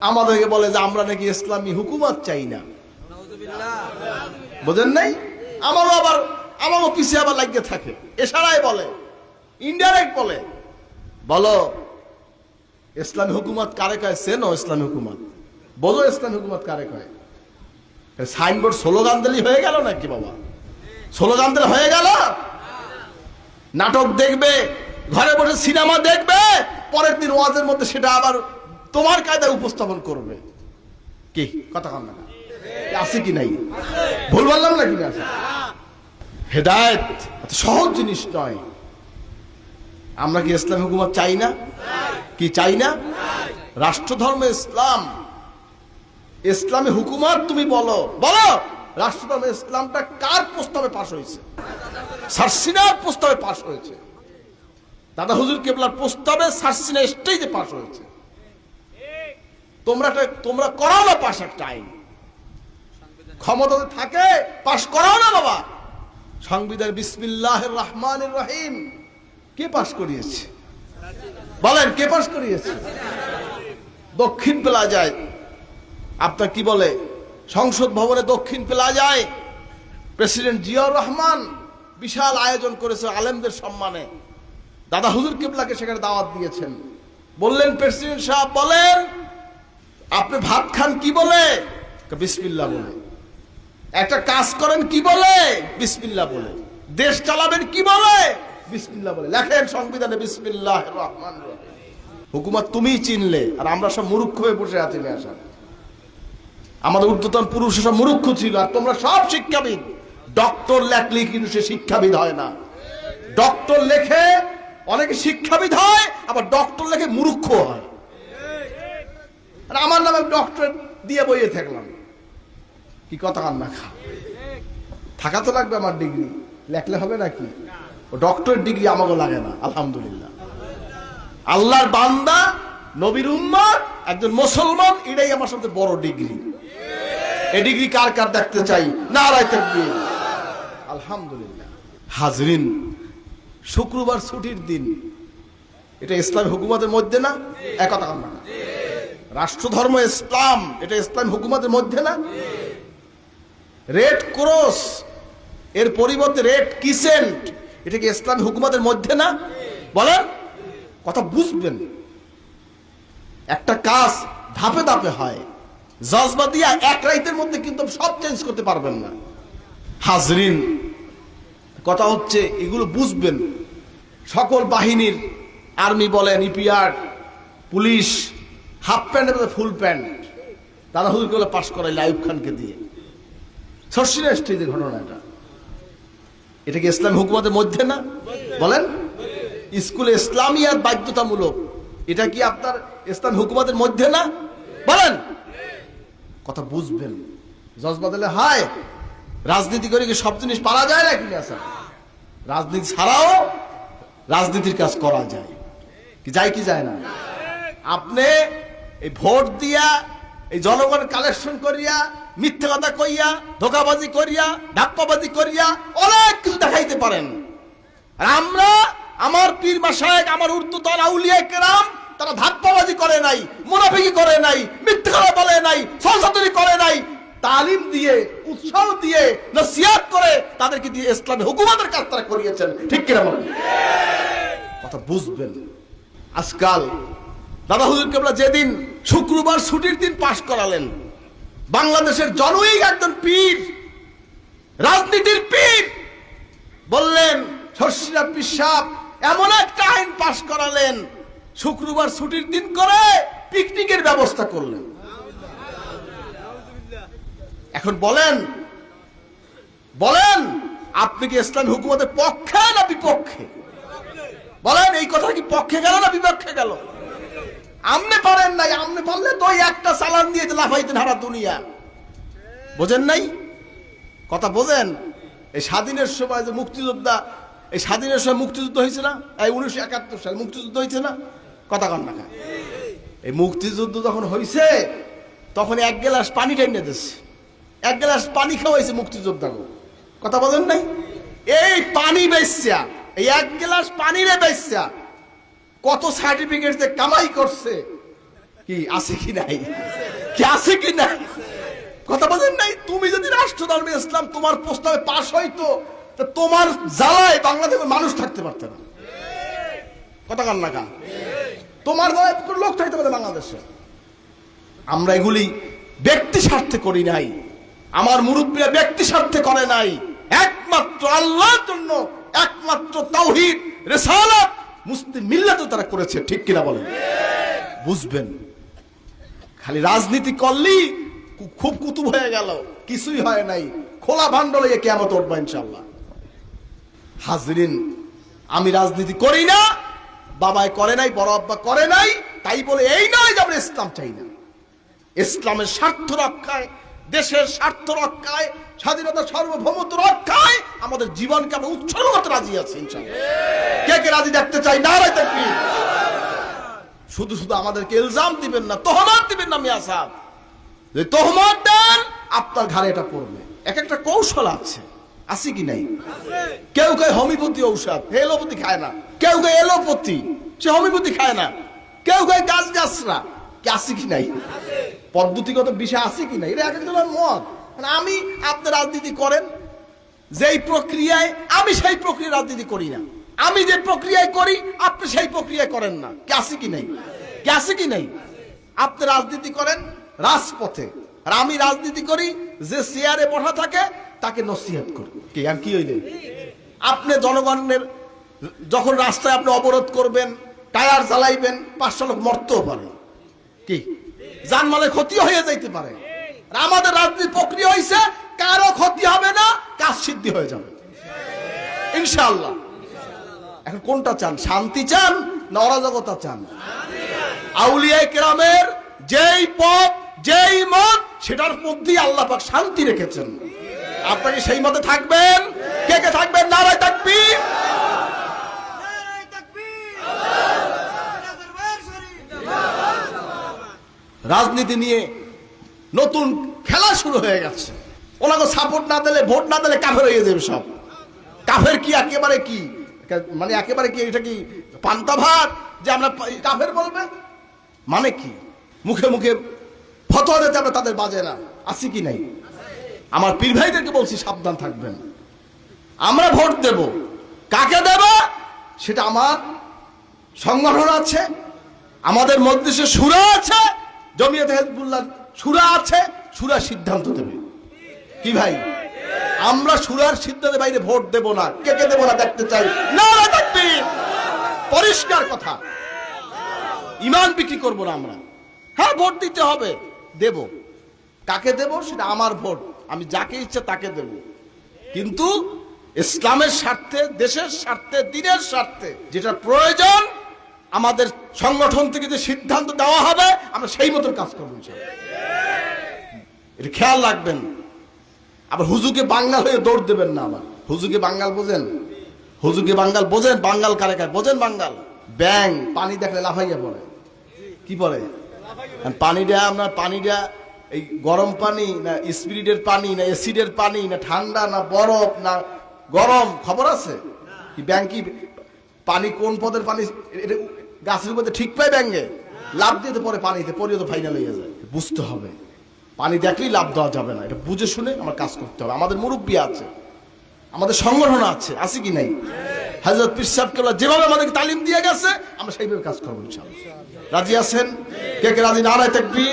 আমাদেরকে বলে যে আমরা নাকি ইসলামী হুকুমত চাই না। বোঝেন নাই? আমারও আবার, আমারও পিছিয়ে আবার লাগিয়ে থাকে। এছাড়াই বলে ইনডাইরেক্ট বলে। বলো, ইসলামী হুকুমত কারে কয়? সেনো ইসলামী হুকুমত? বলো ইসলামী হুকুমত কারে কয়? সাইনবোর্ড স্লোগান দিলি হয়ে গেল নাকি বাবা? স্লোগান দিলে হয়ে গেল? নাটক দেখবে, ঘরে বসে সিনেমা দেখবে, পরের দিন ওয়াজের মধ্যে সেটা আবার তোমার কায়দায় উপস্থাপন করবে। কি? কথা কন না আছে কি নাই? ভুল বললাম না কি না? হেদায়ত সহজ জিনিস নয়। আমরা কি ইসলাম হুকুমত চাই না? কি চাই না? রাষ্ট্রধর্ম ইসলাম। ইসলামী হুকুমত তুমি বলো। বলো! রাষ্ট্রধর্ম ইসলামটা কার প্রস্তাবে পাশ হয়েছে? সার্সিনার প্রস্তাবে পাশ হয়েছে। দাদা হুজুর কেবলার প্রস্তাবে সার্সিনা স্টেজে পাশ হয়েছে। তোমরা তোমরা করাও না পাশ একটা আইন। ক্ষমতাতে থাকে, পাশ করাও না বাবা। সংবিধান বিসমিল্লাহ রহমান রহিম। কে পাশ করিয়েছে? বলেন, কে পাশ করিয়েছে? দক্ষিণ পেলা যায়। আপনার কি বলে? সংসদ ভবনে দক্ষিণ পেলা যায়। প্রেসিডেন্ট জিয়াউর রহমান বিশাল আয়োজন করেছে আলেমদের সম্মানে। দাদা হুজুর কিবলাকে সেখানে দাওয়াত দিয়েছেন। বললেন, প্রেসিডেন্ট সাহেব বলেন আপনি ভাত খান কি বলে? বিসমিল্লা বলে। একটা কাজ করেন কি বলে? বিসমিল্লা বলে। দেশ চালাবেন কি বলে? বিসমিল্লা বলে। লেখেন সংবিধানে বিসমিল্লাহ রহমান রহিম। হুকুমত তুমিই চিনলে, আর আমরা সব মুরুক্ষ হয়ে বসে আছি মেয়াসার আমাদের ঊর্ধ্বতন পুরুষ সব মুরুক্ষ ছিল, আর তোমরা সব শিক্ষাবিদ। ডক্টর লেখলে কিন্তু সে শিক্ষাবিদ হয় না। ডক্টর লেখে অনেকে শিক্ষাবিদ হয়, আবার ডক্টর লেখে মুরুক্ষ হয়। আর আমার নামে ডক্টর দিয়ে বইয়ে থাকলাম। কি কথা কান্না খা। থাকা তো লাগবে আমার ডিগ্রি লেখলে হবে নাকি? ও ডক্টর ডিগ্রি আমাকে লাগে না, আলহামদুলিল্লাহ। আল্লাহর বান্দা, নবীর উম্মত, একজন মুসলমান, এটাই আমার সবচেয়ে বড় ডিগ্রি এই ডিগ্রি কার কার দেখতে চাই? না আলহামদুলিল্লাহ। হাজরিন, শুক্রবার ছুটির দিন। এটা ইসলাম হুকুমতের মধ্যে না? একথা কান্না না রাষ্ট্রধর্ম ইসলাম, এটা ইসলাম হুকুমতের মধ্যে না? রেড ক্রস, এর পরিবর্তে রেড কিসেন্ট, এটা কি ইসলাম হুকুমতের মধ্যে না? বলেন, কথা বুঝবেন। একটা কাজ ধাপে ধাপে হয়। জজবা দিয়া এক রাইতের মধ্যে কিন্তু সব চেঞ্জ করতে পারবেন না। হাজরিন, কথা হচ্ছে এগুলো বুঝবেন। সকল বাহিনীর আর্মি বলেন EPR police half pant full pant. দাদা হুজুর করে পাশ করাই লাইব খানকে দিয়ে। সর্ষিনা স্টেজের ঘটনা এটা। এটা কি ইসলাম হুকুমতের মধ্যে না? বলেন। স্কুলে ইসলামিয়াত বাধ্যতামূলক। এটা কি আপনার ইসলাম হুকুমতের মধ্যে না? বলেন। কথা বুঝবেন। জজ বদলে, হায়, রাজনীতি করে কি সব জিনিস পারা যায় না কিনা স্যার? রাজনীতি ছাড়াও রাজনীতির কাজ করা যায়। কি যায় কি যায় না? আপনি এই ভোট দিয়া, এই জনগণ কালেকশন করিয়া, মিথ্যে কথা কইয়া, ধোকাবাজি করিয়া ধাপ্পাবাজি করিয়া, অনেক কিছু দেখাইতে পারেন। আর আমরা, আমার পীর মাসায়েক আমার উর্দুতন আউলিয়া কেরাম, তারা ধাপ্পাবাজি করে নাই, মুনাফিকি করে নাই, মিথ্যে কথা বলে নাই সহসাতরি করে নাই, তালিম দিয়ে, উৎসাহ দিয়ে নসিয়াত করে তাদেরকে দিয়ে ইসলামী হুকুমতের কাজ তারা করিয়েছেন। ঠিক কিনা বলেন? কথা বুঝবেন। আজকাল দাদা হুজুর কেবলা যেদিন শুক্রবার ছুটির দিন পাশ করালেন। বাংলাদেশের জনৈক একজন পীর, রাজনীতির পীর। বললেন শর্ষিরা এমন একটা আইন পাশ করালেন। শুক্রবার ছুটির দিন করে পিকনিকের ব্যবস্থা করলেন। এখন বলেন বলেন, আপনি কি ইসলাম হুকুমতের পক্ষে না বিপক্ষে? বলেন, এই কথা কি পক্ষে গেল না বিপক্ষে গেল? আমনে পারেন নাই, আমনে পারলে তো একটা চালান দিয়ে লাফাইতেন হারা দুনিয়া। বোঝেন নাই? কথা বোঝেন? এই স্বাধীনের সময় যে মুক্তিযোদ্ধা, এই স্বাধীনের সময় মুক্তিযুদ্ধ হয়েছে না? এই উনিশশো একাত্তর সাল মুক্তিযুদ্ধ হয়েছে না? কথা কন না এই মুক্তিযুদ্ধ যখন হয়েছে তখন এক গ্লাস পানি টেনে দিচ্ছে এক গ্লাস পানি খাওয়াইছে মুক্তিযোদ্ধা কথা বলেন নাই? এই পানি বেচছা। এই এক গ্লাস পানি রে বেচছা। কত সার্টিফিকেট যে কামাই করছে? কি, আছে কি নাই? কি আছে কি নাই? কথা বলেন নাই? তুমি যদি রাষ্ট্র ধর্মে ইসলাম তোমার প্রস্তাবে পাশ হইতো তোমার জ্বালায় বাংলাদেশের মানুষ থাকতে পারতে না। কথা কান না কান? তোমার জ্বালায় লোক থাকতে পারে বাংলাদেশে। আমরা এগুলি ব্যক্তি স্বার্থে করি নাই। আমার মুরব্বীরা ব্যক্তি স্বার্থে করে নাই। একমাত্র আল্লাহর জন্য একমাত্র তাওহিদ, রেসালাত। মুসলিম মিল্লাতে তারা করেছে, ঠিক কিনা বলেন? বুঝবেন। খালি রাজনীতি করলি খুব কুতুব হয়ে গেল, কিছুই হয় নাই। খোলা ভান্ডলে কেমন উঠবো ইনশাল্লাহ হাজরিন, আমি রাজনীতি করি না, বাবাই করে নাই, বড় আব্বা করে নাই, তাই বলে এই নয় যে আমরা ইসলাম চাই না। ইসলামের স্বার্থ রক্ষায় দেশের স্বার্থ রক্ষায়, স্বাধীনতা সার্বভৌমত্ব রক্ষায় আমাদের জীবনকে আমরা উৎসর্গ করতে রাজি আছি কে কে রাজি দেখতে চাই? না। শুধু শুধু আমাদেরকে ইলজাম দিবেন না, তহমাত দিবেন না, মিয়া সাহেব। যে তহমাত দেন, আপনার ঘাড়ে এটা পড়বে। এক একটা কৌশল আছে। আছে কি নাই? কেউ কেউ হোমিওপ্যাথি ঔষধ এলোপতি খায় না। কেউ কেউ এলোপতি সে হোমিওপ্যাথি খায় না। কেউ কেউ গাছ গাছরা কি আছে কি নাই? পদ্ধতিগত বিষয় আছে কি নাই? এটা এক একজনের মত। মানে আমি আপনি রাজনীতি করেন, যেই প্রক্রিয়ায়, আমি সেই প্রক্রিয়া রাজনীতি করি না। আমি যে প্রক্রিয়ায় করি, আপনি সেই প্রক্রিয়ায় করেন না। কি আছে কি নাই? কি আছে কি নাই? আপনি রাজনীতি করেন রাজপথে। আর আমি রাজনীতি করি, যে চেয়ারে বসা থাকে, তাকে নসিহত করি। কি? আর কি হইলে? আপনি জনগণের, যখন রাস্তায় আপনি অবরোধ করবেন, টায়ার চালাইবেন পাঁচশো লোক মরতেও পারে। কি? জানমালের ক্ষতি হয়ে যাইতে পারে। আমাদের রাজনীতি প্রক্রিয়া হয়েছে কারও ক্ষতি হবে না, কাজ সিদ্ধি হয়ে যাবে। ইনশাআল্লাহ। এখন কোনটা চান? শান্তি চান না অরাজকতা চান? আউলিয়া কেরামের যেই পথ, যেই মত, সেটার মধ্যেই আল্লাহ পাক শান্তি রেখেছেন। আপনাকে সেই মতে থাকবেন? কে কে থাকবেন? নারায় থাকবি নারায়ে তাকবীর নারায়ে দরবার শরীফ রাজনীতি নিয়ে নতুন খেলা শুরু হয়ে গেছে। ওনাকে সাপোর্ট না দিলে ভোট না দিলে কাফের হয়ে যাবে সব। কাফের কি একেবারে কি? মানে একেবারে কি এটা কি পান্তা ভাত যে আমরা কাফের বলবে? মানে কি? মুখে মুখে ফতোয়া দিতে আমরা তাদের বাজে না। আছি কি নাই? আমার পীর ভাইদেরকে বলছি, সাবধান থাকবেন। আমরা ভোট দেব। কাকে দেব? সেটা আমার সংগঠন আছে, আমাদের মধ্যে সুরা আছে জমিয়ত হেজবুল্লাহ সুরা আছে, সুরা সিদ্ধান্ত দেবে কি ভাই? আমরা সুরার সিদ্ধান্তের বাইরে ভোট দেব না। কে কে দেব না দেখতে চাই? না পরিষ্কার কথা। ইমান বিক্রি করব না আমরা। হ্যাঁ ভোট দিতে হবে। দেব। কাকে দেব? সেটা আমার ভোট। আমি যাকে ইচ্ছে তাকে দেব। কিন্তু ইসলামের স্বার্থে, দেশের স্বার্থে, দিনের স্বার্থে যেটা প্রয়োজন আমাদের সংগঠন থেকে যে সিদ্ধান্ত দেওয়া হবে, আমরা সেই মতন কাজ করব। এটা খেয়াল রাখবেন। আবার হুজুকে বাঙ্গাল হয়ে দৌড় দেবেন না আবার। হুজুকে বাঙ্গাল বোঝেন? হুজুকে বাঙ্গাল বোঝেন? বাঙ্গাল কারে কারে? বোঝেন বাঙ্গাল? ব্যাং, পানি দেখলে লাফাইয়া পড়ে। কি পড়ে? পানিটা আপনার পানিটা, এই গরম পানি না স্পিরিটের পানি, না অ্যাসিডের পানি, না ঠান্ডা, না বরফ, না গরম, খবর আছে? কি ব্যাং কি পানি কোন পদের পানি? গাছের মধ্যে ঠিক পায় ব্যাঙ্গে। লাভ দিতে পরে পানিতে পরেও তো ফাইনাল হয়ে যায়। বুঝতে হবে। পানি দেখলেই লাভ দেওয়া যাবে না। এটা বুঝে শুনে আমার কাজ করতে হবে। আমাদের মুরব্বী আছে। আমাদের সংগঠন আছে। আছে কি নাই? হাজরত পিসাব কেবলা যেভাবে আমাদেরকে তালিম দিয়ে গেছে, আমরা সেইভাবে কাজ করব। রাজি আছেন? কে কে রাজি? নারায় থাকবি